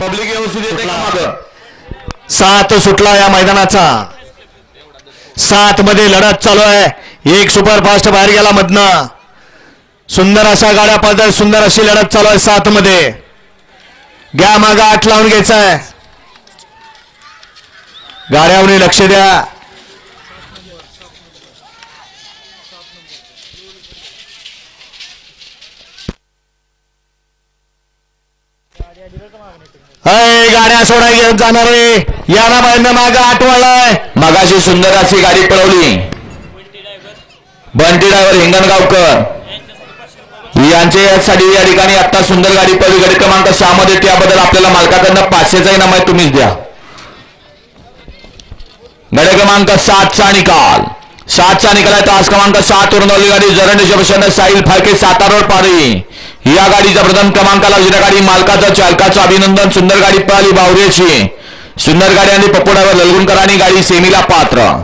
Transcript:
Public व्यवस्थित येते का मागं? सात सुटला या मैदानाचा. सात मध्ये लढत चालू आहे. एक सुपरफास्ट बाहेर गेला मधनं. सुंदर अशा गाड्या पडतात सुंदर अशी लढत चालू आहे सात मध्ये घ्या माग आठ लावून घ्यायचा आहे गाड्यावर लक्ष द्या. अय गाड्या सोडा घेऊन जाणार रे याना बाहेरनं माग आठवलाय मगाशी सुंदर अशी गाडी पळवली. बंटी ड्रायव्हर हिंगणगावकर यांचे यासाठी या ठिकाणी आता सुंदर गाडी पळवली. गाडी क्रमांक सहा मध्ये त्याबद्दल आपल्याला मालकाकडनं पाचशेचा इनाम आहे. तुम्हीच द्या. गाडी क्रमांक सातचा निकाल सातचा निकाल आहे. तास क्रमांक सात वरून गाडी. जरंडीच्या बसवण्यात साहिल फाळके सातारोड पारी. या गाडीचा प्रथम क्रमांकाला जिरा गाडी मालकाचा चालकाचं अभिनंदन. सुंदर गाडी पळाली बावरेची. सुंदर गाडी आणि पप्पू ललगुणकरांनी गाडी सेमीला पात्र.